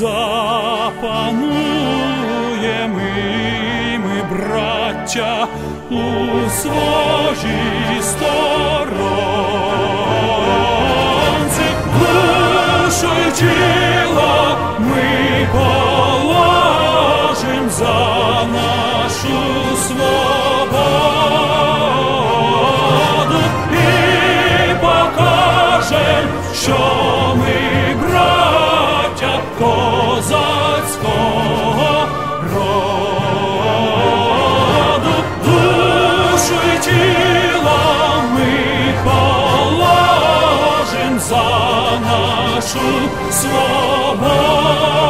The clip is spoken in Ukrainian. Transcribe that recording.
запануємо ми, браття, у своїй сторонці, душу й тіло ми положим за нашу свободу нашу свободу.